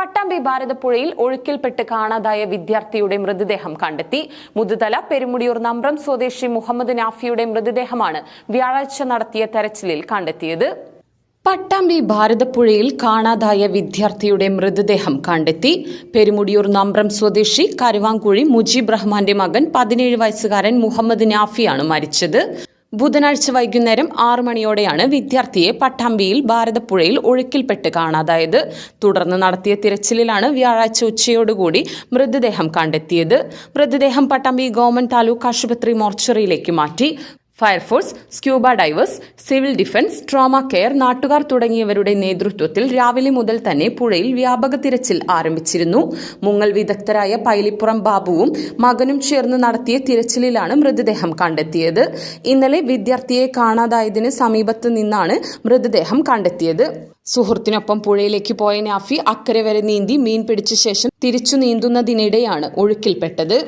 പട്ടാമ്പി ഭാരതപ്പുഴയിൽ ഒഴുക്കിൽപ്പെട്ട് കാണാതായ വിദ്യാർത്ഥിയുടെ മൃതദേഹം കണ്ടെത്തി. മുതുതല പെരുമുടിയൂർ നമ്പ്രം സ്വദേശി മുഹമ്മദ് നാഫിയുടെ മൃതദേഹമാണ് വ്യാഴാഴ്ച നടത്തിയ തെരച്ചിലിൽ കണ്ടെത്തിയത്. പട്ടാമ്പി ഭാരതപ്പുഴയിൽ കാണാതായ വിദ്യാർത്ഥിയുടെ മൃതദേഹം കണ്ടെത്തി. പെരുമുടിയൂർ നമ്പ്രം സ്വദേശി കരുവാങ്കുഴി മുജീബ് റഹ്മാന്റെ മകൻ പതിനേഴ് വയസ്സുകാരൻ മുഹമ്മദ് നാഫിയാണ് മരിച്ചത്. ബുധനാഴ്ച വൈകുന്നേരം ആറു മണിയോടെയാണ് വിദ്യാർത്ഥിയെ പട്ടാമ്പിയിൽ ഭാരതപ്പുഴയിൽ ഒഴുക്കിൽപ്പെട്ട് കാണാതായത്. തുടർന്ന് നടത്തിയ തിരച്ചിലിലാണ് വ്യാഴാഴ്ച ഉച്ചയോടുകൂടി മൃതദേഹം കണ്ടെത്തിയത്. മൃതദേഹം പട്ടാമ്പി ഗവൺമെന്റ് താലൂക്ക് ആശുപത്രി മോർച്ചറിയിലേക്ക് മാറ്റി. Fire force scuba divers civil defence trauma care നാട്ടുകാർ തുടങ്ങിയവരുടെ നേതൃത്വത്തിൽ രാവിലെ മുതൽ തന്നെ പുഴയിൽ വ്യാപക തിരച്ചിൽ ആരംഭിച്ചിരുന്നു. മുങ്ങൽ വിദഗ്ധരായ പൈലിപ്പുറം ബാബുവും മകനും ചേർന്ന് നടത്തിയ തിരച്ചിലിലാണ് മൃതദേഹം കണ്ടെത്തിയത്. ഇന്നലെ വിദ്യാർത്ഥിയെ കാണാതായതിന് സമീപത്ത് നിന്നാണ് മൃതദേഹം കണ്ടെത്തിയത്. സുഹൃത്തിനൊപ്പം പുഴയിലേക്ക് പോയ നാഫി അക്കരെ വരെ നീന്തി മീൻ പിടിച്ച ശേഷം തിരിച്ചു നീന്തുന്നതിനിടെയാണ് ഒഴുക്കിൽപ്പെട്ടത്.